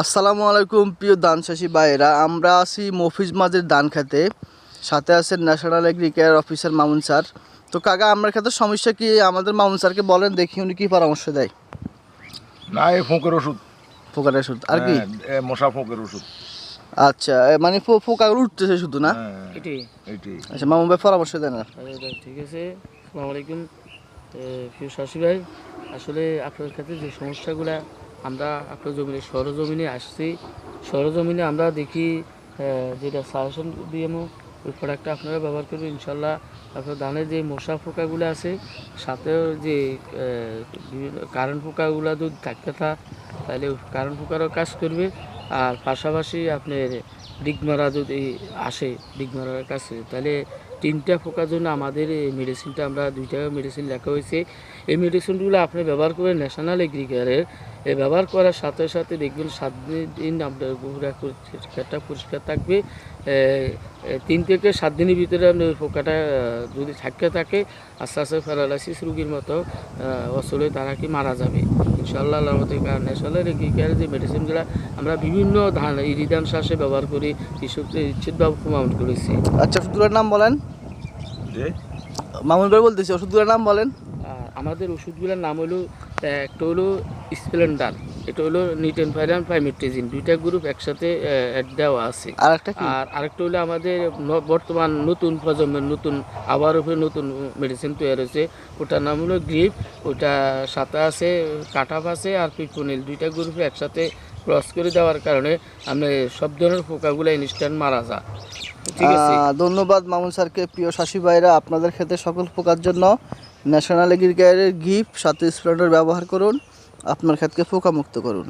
আসসালামু আলাইকুম প্রিয় ধান চাষি ভাইয়েরা। আমরা আছি মফিজ মাঝের ধান খেতে। সাথে আছেন national agriculture officer Mamun sir. তো কাকা আমার ক্ষেত্রে সমস্যা কি? আমাদের মামুন স্যারকে বলেন দেখি উনি কি পরামর্শ দেয়। না এই ফোঁকের ওষুধ। পোকার ওষুধ। আর কি? হ্যাঁ, মশা ফোঁকের ওষুধ। আচ্ছা মানে পোকা উঠতেছে শুধু না? হ্যাঁ, আচ্ছা মামুন ভাই পরামর্শ দেন আর। আচ্ছা, ঠিক আছে। আসসালামু আলাইকুম। প্রিয় শাশি ভাই আসলে আপনার ক্ষেত্রে যে সমস্যাগুলা আমরা আপনার জমিনে, সরজমিনে আসছি। সরজমিনে আমরা দেখি যেটা সাজেশন দিয়েমো ওই প্রোডাক্টটা আপনারা ব্যবহার করবেন। ইনশাল্লাহ আপনার ধানের যে মশা পোকাগুলো আছে সাথেও যে বিভিন্ন কারেন্ট পোকাগুলো যদি থাকতে থা তাহলে কারেন্ট পোকারও কাজ করবে। আর পাশাপাশি আপনার ডিগমারা যদি আসে ডিগমারার কাছে, তাহলে তিনটা পোকার জন্য আমাদের এই মেডিসিনটা আমরা দুইটা মেডিসিন লেখা হয়েছে। এই মেডিসিনগুলো আপনি ব্যবহার করে ন্যাশনাল এগ্রিকারের এই ব্যবহার করার সাথে সাথে দেখবেন সাত দিন আপনার গুঁড়া ক্ষেতটা পরিষ্কার থাকবে। এ, এ, তিন থেকে সাত দিনের ভিতরে আপনি ওই পোকাটা যদি থাকতে থাকে আস্তে আস্তে প্যারালাইসিস রুগীর মতো অচলে তারা কি মারা যাবে। ইনশাল্লাহ আমাদের ন্যাশনাল এগ্রিকারের যে মেডিসিনগুলো আমরা বিভিন্ন ধান ইরিধান শ্বাসে ব্যবহার করি কৃষকদের উচিতভাবে প্রমাণ করেছি। আচ্ছা ওষুধগুলোর নাম বলেন। যে? মামুন ভাই বলতেছি ওষুধগুলোর নাম বলেন। আমাদের ওষুধগুলোর নাম হলো একটা হলো স্প্লেন্ডার এটা হলো নিটেন ফাইরান ফাইমেট্রিজিন দুইটা গ্রুপ একসাথে দেওয়া আছে। আর একটা আর আরেকটা হলো আমাদের বর্তমান নতুন প্রজন্মের নতুন আবার উপরে নতুন মেডিসিন তৈরি হয়েছে ওটার নাম হলো গ্রিপ ওটা সাথে আছে কাটাফ আছে আর পিপনিল দুইটা গ্রুপে একসাথে ক্রস করে দেওয়ার কারণে আমরা সব ধরনের পোকাগুলো ইনস্ট্যান্ট মারা যায়। ঠিক আছে? ধন্যবাদ মামুন স্যারকে প্রিয় শাশি ভাইরা আপনাদের ক্ষেত্রে সকল পোকার জন্য। ন্যাশনাল এগ্রিকালচার গিফট সাথে স্প্রেডার ব্যবহার করুন আপনার ক্ষেতকে পোকামুক্ত করুন।